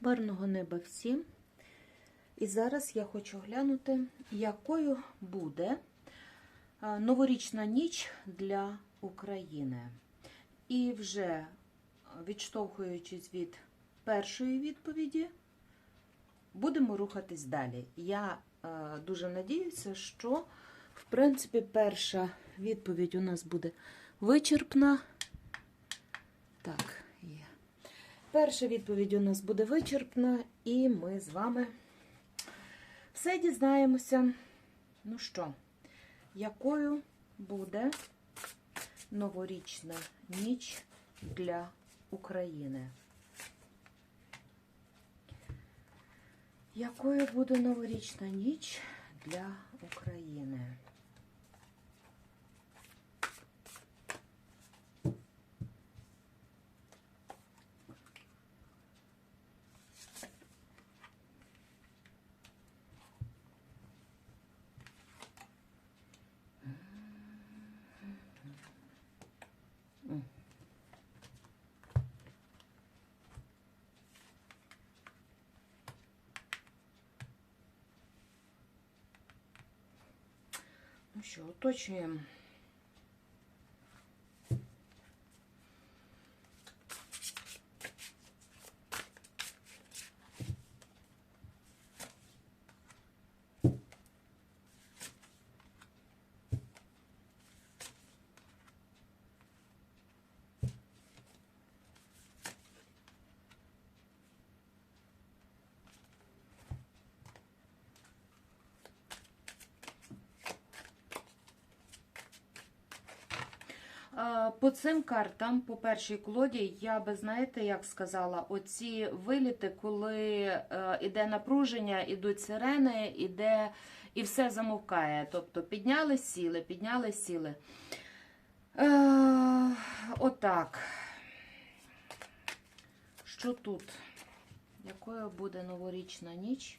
Барного неба всім. І зараз я хочу глянути, якою буде новорічна ніч для України. І вже відштовхуючись від першої відповіді, будемо рухатись далі. Я дуже надіюся, що, в принципі, перша відповідь у нас буде вичерпна. Так. Перша відповідь у нас буде вичерпна, і ми з вами все дізнаємося. Ну що, якою буде новорічна ніч для України? Якою буде новорічна ніч для України? Ну По цим картам, по першій колоді, я би, знаєте, як сказала, оці виліти, коли е, іде напруження, ідуть сирени, іде і все замовкає. Тобто підняли, сіли, підняли, сіли. Е, отак. Що тут? Якою буде новорічна ніч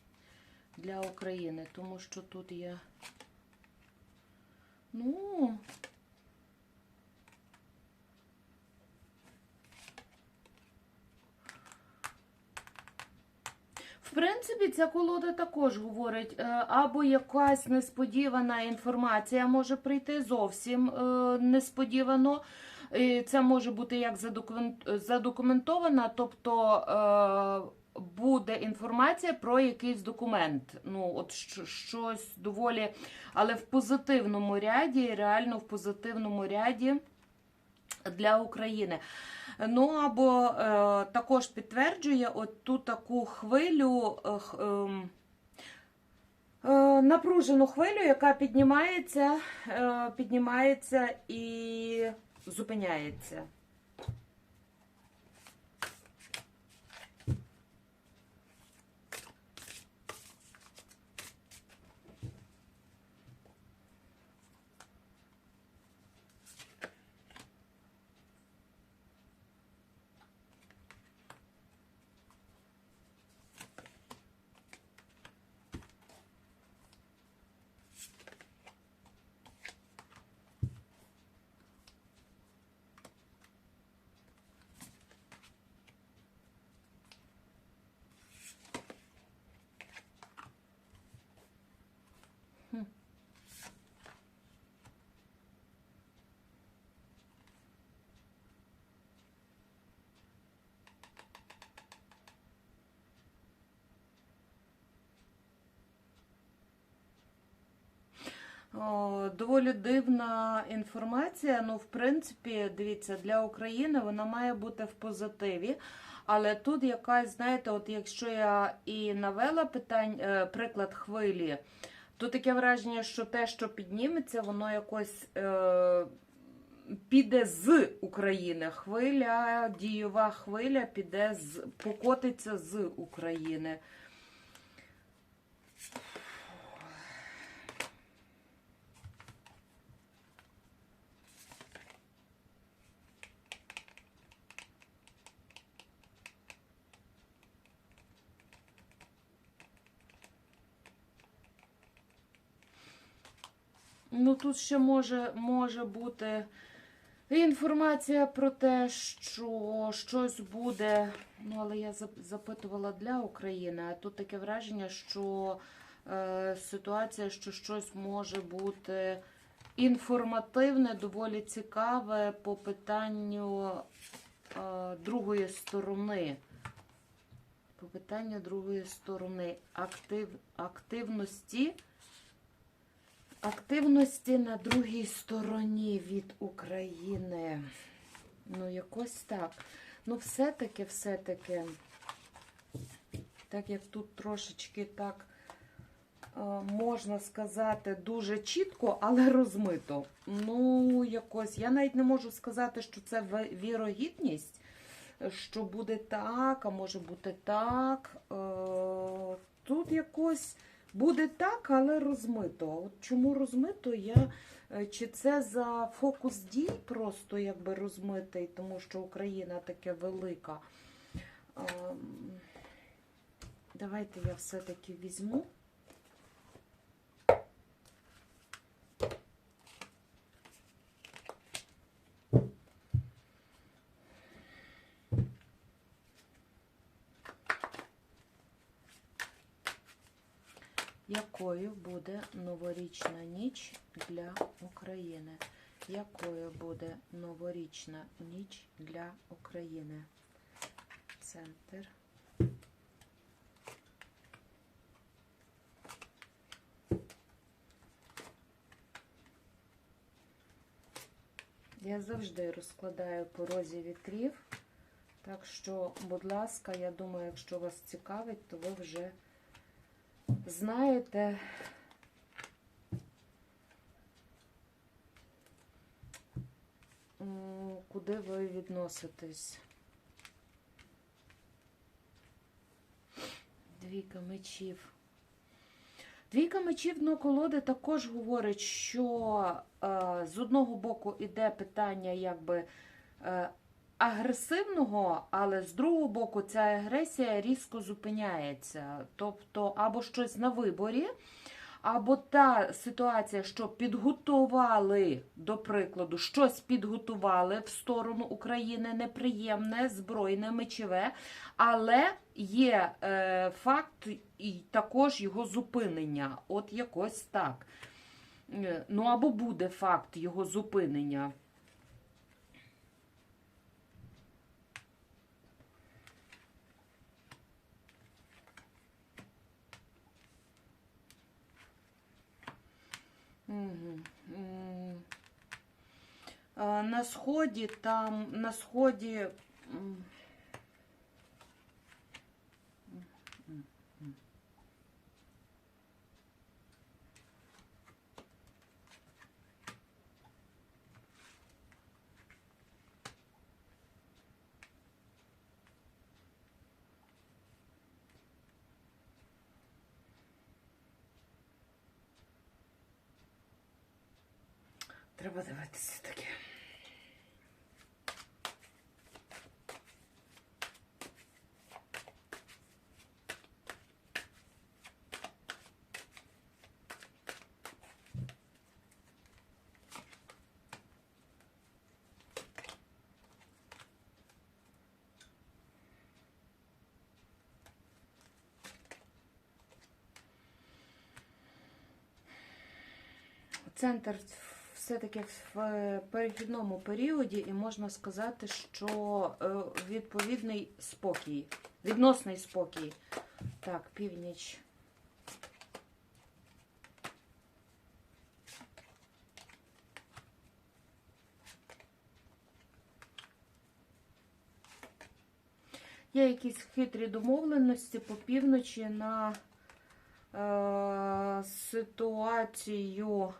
для України? Тому що тут є. Ну, В принципі, ця колода також говорить, е, або якась несподівана інформація може прийти зовсім е, несподівано. Це може бути як задокументована, тобто е, буде інформація про якийсь документ. Ну, от щось доволі, але в позитивному ряді, реально в позитивному ряді для України. Ну або е, також підтверджує от ту таку хвилю. е, ем, е, Напружену хвилю, яка піднімається, е, піднімається і зупиняється. Доволі дивна інформація. Ну, в принципі, дивіться, для України вона має бути в позитиві. Але тут якась, знаєте, от якщо я і навела питань, е, приклад хвилі, то таке враження, що те, що підніметься, воно якось е, піде з України. Хвиля, дієва хвиля піде з покотиться з України. Ну, тут ще може, може бути інформація про те, що щось буде Ну, але я зап- запитувала для України, а тут таке враження, що е, ситуація, що щось може бути інформативне, доволі цікаве по питанню е, другої сторони. По питанню другої сторони актив, активності. Активності на другій стороні від України. Ну, якось так. Ну, все-таки, все-таки, так як тут трошечки так е, можна сказати дуже чітко, але розмито. Ну, якось, я навіть не можу сказати, що це вірогідність, що буде так, а може бути так. Е, Тут якось буде так, але розмито. От чому розмито, я. Е, Чи це за фокус дій просто якби розмитий, тому що Україна таке велика? Давайте я все-таки візьму. Якою буде новорічна ніч для України? Якою буде новорічна ніч для України? Центр. Я завжди розкладаю по розі вітрів. Так що, будь ласка, я думаю, якщо вас цікавить, то ви вже знаєте, куди ви відноситесь. Двійка мечів. Двійка мечів дно колоди також говорить, що е, з одного боку іде питання якби е, агресивного, але з другого боку ця агресія різко зупиняється. Тобто, або щось на виборі, або та ситуація, що підготували, до прикладу, щось підготували в сторону України неприємне, збройне, мечеве, але є е, факт і також його зупинення. От якось так. Е, Ну або буде факт його зупинення. На сході там, на сході. Треба дивитися таке. Центр все-таки в перехідному періоді, і можна сказати, що е, відповідний спокій, відносний спокій. Так, північ. Є якісь хитрі домовленості по півночі на е, ситуацію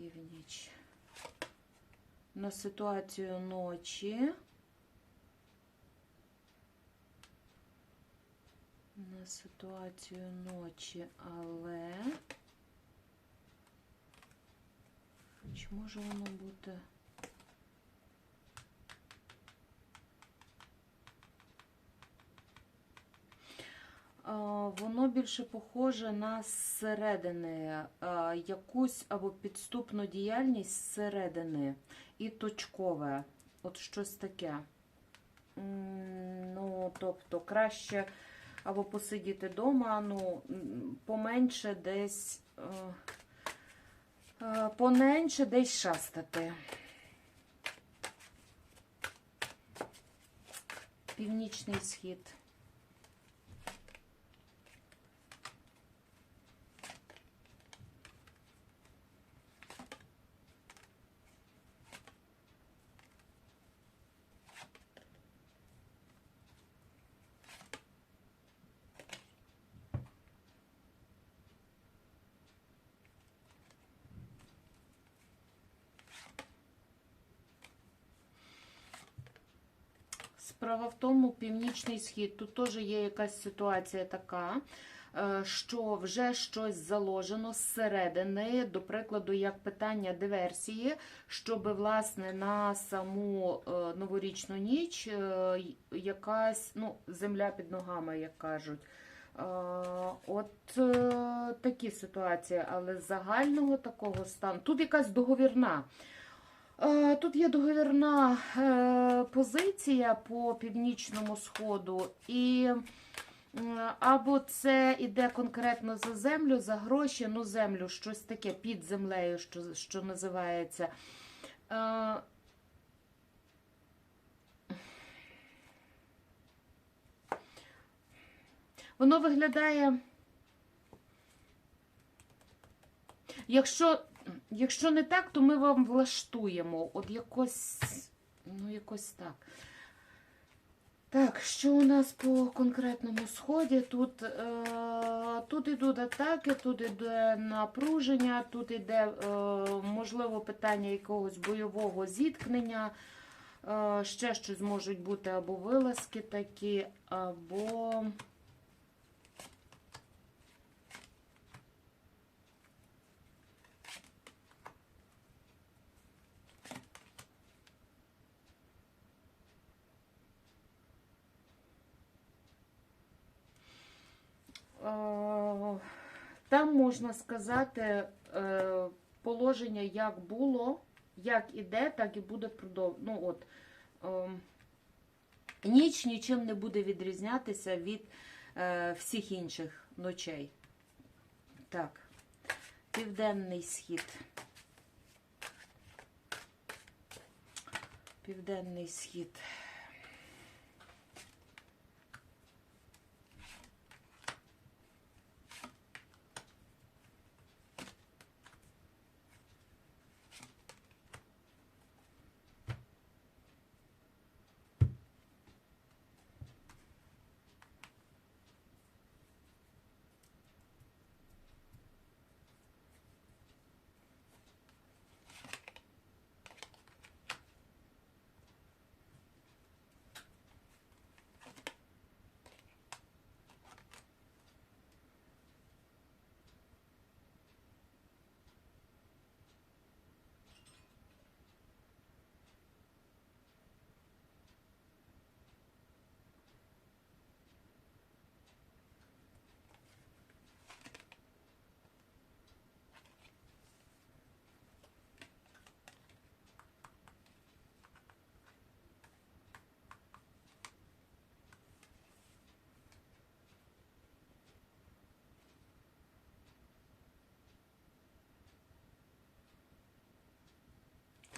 північ. На ситуацію ночі. На ситуацію ночі, але чи може воно бути? А, Воно більше похоже на зсередини, якусь або підступну діяльність зсередини і точкове. От щось таке. Ну, тобто, краще або посидіти вдома, ну, поменше десь, е, е, поменше десь шастати. Північний схід. Справа в тому, північний схід, тут теж є якась ситуація така, е, що вже щось заложено зсередини, до прикладу, як питання диверсії, щоб власне на саму е, новорічну ніч е, якась ну, земля під ногами, як кажуть. От такі ситуації, але загального такого стану. Тут якась договірна. Е, Тут є договірна е, позиція по північному сходу, і або це іде конкретно за землю, за гроші, ну землю, щось таке під землею, що, що називається. Е, Воно виглядає. Якщо, якщо не так, то ми вам влаштуємо. От якось, ну, якось так. Так, що у нас по конкретному сході? Тут, е, тут ідуть атаки, тут іде напруження, тут іде, е, можливо, питання якогось бойового зіткнення. Е, ще щось можуть бути або вилазки такі, або. Е, Там можна сказати е, положення, як було, як іде, так і буде продов... ну, от, ем, Ніч нічим не буде відрізнятися від е, всіх інших ночей. Так, південний схід. Південний схід.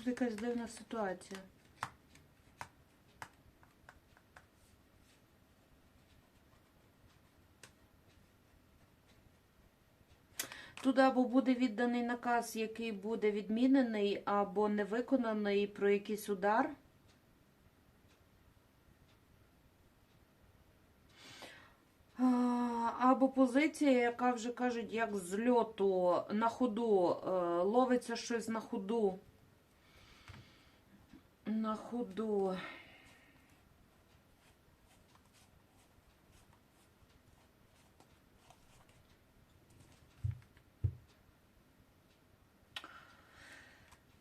Тут якась дивна ситуація. Тут або буде відданий наказ, який буде відмінений, або не виконаний про якийсь удар. Або позиція, яка вже кажуть, як з льоту на ходу, е, ловиться щось на ходу. На ходу.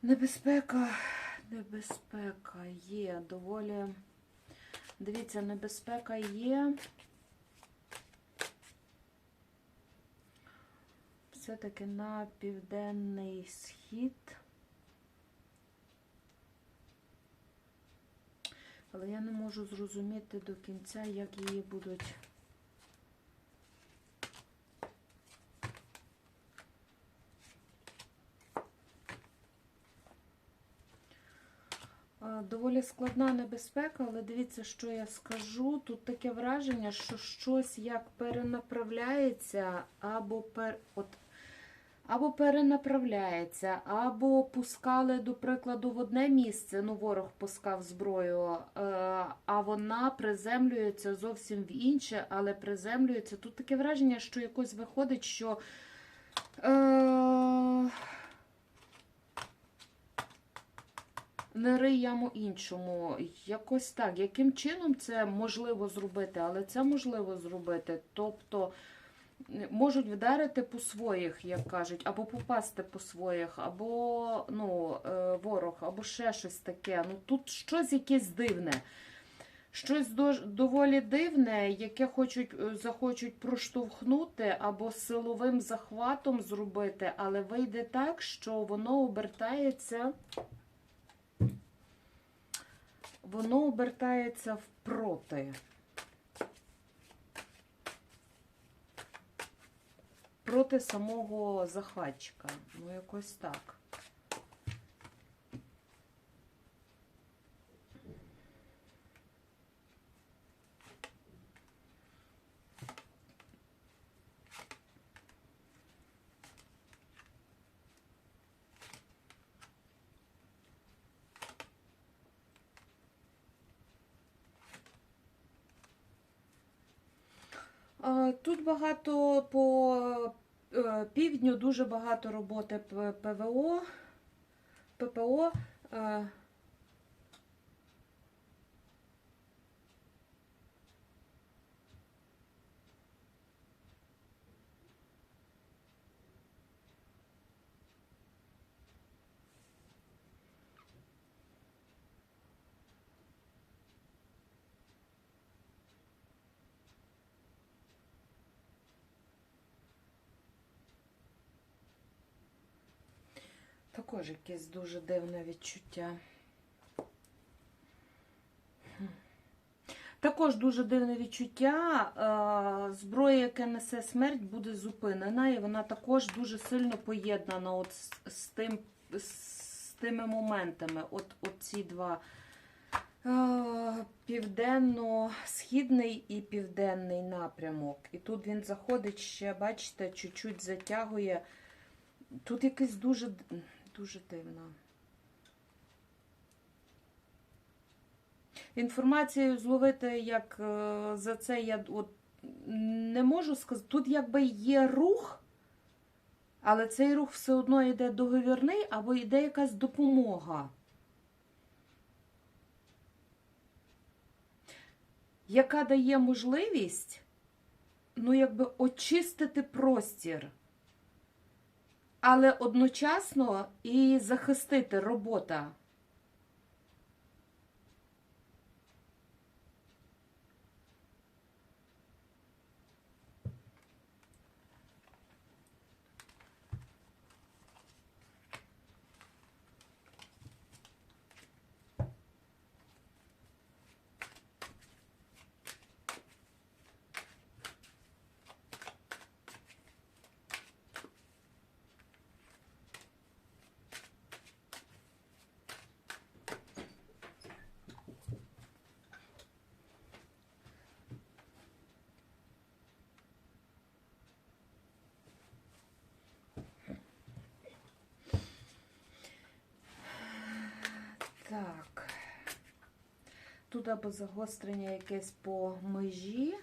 Небезпека, небезпека є доволі. Дивіться, небезпека є. Все-таки на південний схід. Але я не можу зрозуміти до кінця, як її будуть. Доволі складна небезпека, але дивіться, що я скажу. Тут таке враження, що щось як перенаправляється, або пер... От... або перенаправляється, або пускали, до прикладу, в одне місце, ну, ворог пускав зброю, е, а вона приземлюється зовсім в інше, але приземлюється. Тут таке враження, що якось виходить, що. Е... Не рий яму іншому. Якось так. Яким чином це можливо зробити, але це можливо зробити. Тобто можуть вдарити по своїх, як кажуть, або попасти по своїх, або ну, е, ворог, або ще щось таке. Ну тут щось якесь дивне. Щось доволі дивне, яке хочуть, е, захочуть проштовхнути або силовим захватом зробити, але вийде так, що воно обертається воно обертається впроти. Проти самого захватчика. Ну, якось так. А, Тут багато по е, півдню дуже багато роботи ППО, ППО. е, Також якесь дуже дивне відчуття. Також дуже дивне відчуття. е, Зброя, яка несе смерть, буде зупинена, і вона також дуже сильно поєднана от з, тим, з тими моментами. От, от ці два е, південно-східний і південний напрямок. І тут він заходить ще, бачите, чуть-чуть затягує. Тут якесь дуже, дуже дивно. Інформацію зловити, як е, за це я от не можу сказати. Тут якби є рух, але цей рух все одно йде договірний або йде якась допомога. Яка дає можливість, ну, якби очистити простір але одночасно і захистити робота. Так. Тут або загострення якесь по межі,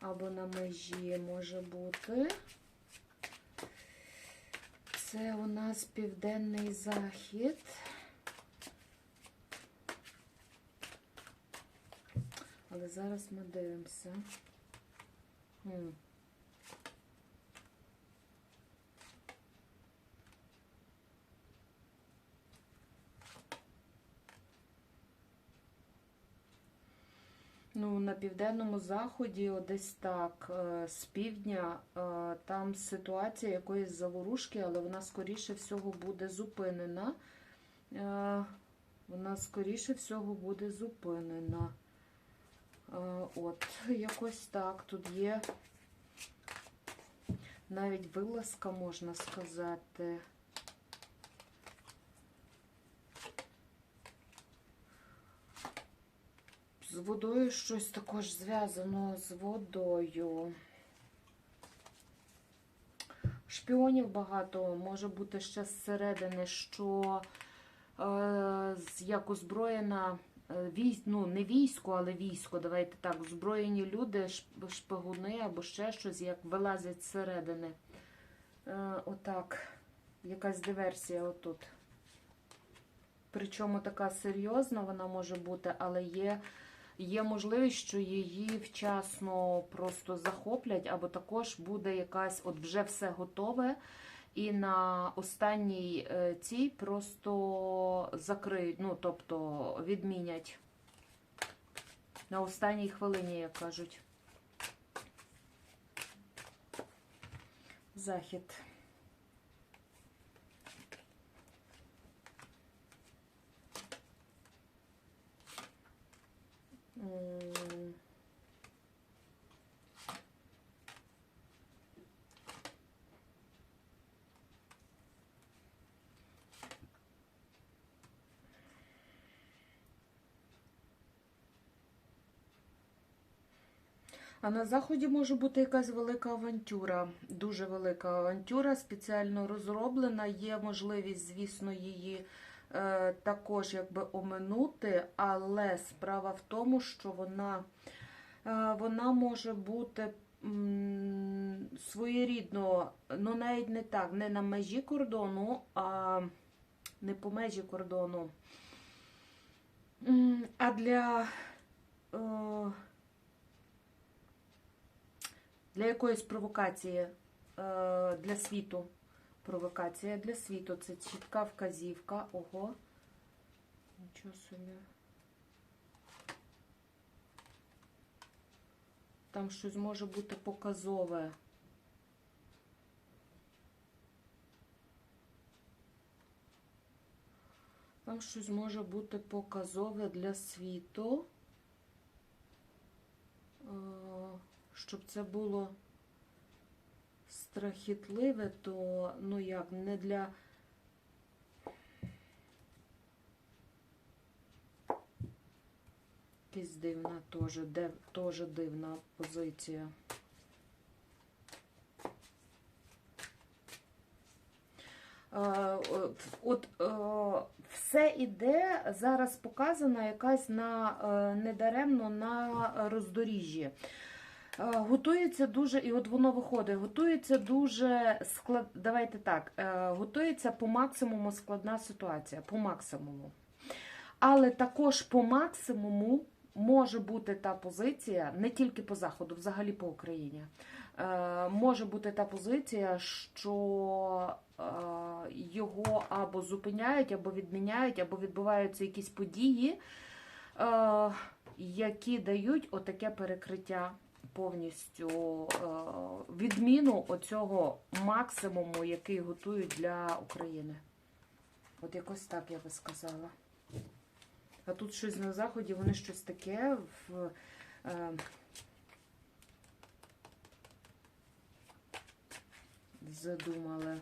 або на межі може бути. Це у нас південний захід. Але зараз ми дивимося. Ну, на південному заході, десь так, е, з півдня, е, там ситуація якоїсь заворушки, але вона скоріше всього буде зупинена. Е, Вона, скоріше всього, буде зупинена. От, якось так. Тут є навіть вилазка, можна сказати. З водою щось також зв'язано з водою. Шпіонів багато, може бути ще зсередини, що е, як озброєна е, військ, ну не військо, але військо, давайте так, озброєні люди, шпигуни або ще щось, як вилазять зсередини. Е, отак, якась диверсія отут. Причому така серйозна вона може бути, але є, є можливість, що її вчасно просто захоплять, або також буде якась, от вже все готове, і на останній е, цій просто закриють, ну тобто відмінять. На останній хвилині, як кажуть. Захід. А на заході може бути якась велика авантюра, дуже велика авантюра, спеціально розроблена. Є можливість, звісно, її також якби оминути, але справа в тому, що вона, е, вона може бути своєрідно, ну навіть не так, не на межі кордону, а не по межі кордону, а для. Е, для якоїсь провокації е, для світу. Провокація для світу. Це чітка вказівка. Ого. Нічого собі. Там щось може бути показове. Там щось може бути показове для світу. Е, щоб це було страхітливе, то ну як, не для. Якась дивна теж, де, теж дивна позиція. Е, от- е, все іде зараз показана якась на е, недаремно на роздоріжжі. Е, Готується дуже, і от воно виходить, готується дуже склад. Давайте так, е, готується по максимуму складна ситуація, по максимуму. Але також по максимуму може бути та позиція, не тільки по заходу, взагалі по Україні. Е, Може бути та позиція, що його або зупиняють, або відміняють, або відбуваються якісь події, які дають отаке перекриття повністю е, відміну оцього максимуму, який готують для України. От якось так я би сказала. А тут щось на заході, вони щось таке в. Е, задумали.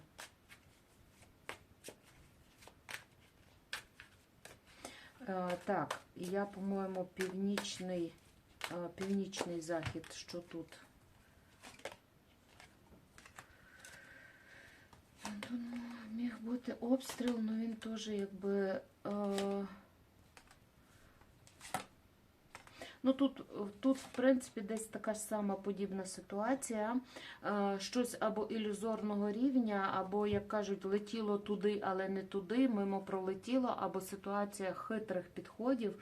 Е, так, я, по-моєму, північний, північний захід, що тут? Тут міг бути обстріл, але він теж якби. Е, Ну тут, тут, в принципі, десь така ж сама подібна ситуація. Е, Щось або ілюзорного рівня, або, як кажуть, летіло туди, але не туди, мимо пролетіло, або ситуація хитрих підходів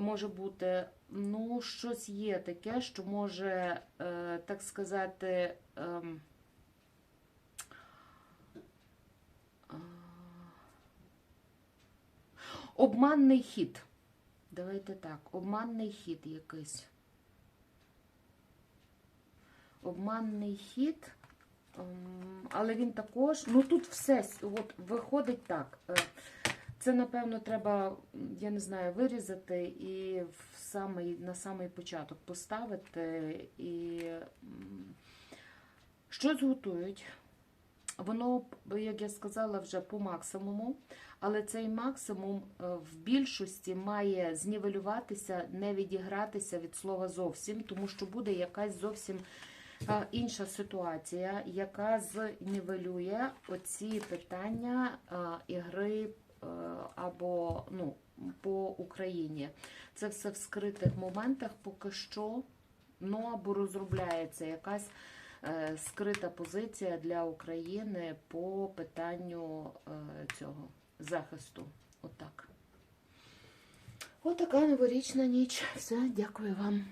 може бути. Ну, щось є таке, що може, е, так сказати, ем, а, обманний хід. Давайте так, обманний хід якийсь. Обманний хід, ем, але він також, ну тут все от, виходить так. Це, напевно, треба, я не знаю, вирізати і в самий, на самий початок поставити. І щось готують. Воно, як я сказала, вже по максимуму, але цей максимум е, в більшості має знівелюватися, не відігратися від слова зовсім, тому що буде якась зовсім е, інша ситуація, яка знівелює оці питання е, ігри або ну, по Україні. Це все в скритих моментах поки що. Ну або розробляється якась е, скрита позиція для України по питанню е, цього захисту. Отак. Отака новорічна ніч. Все, дякую вам.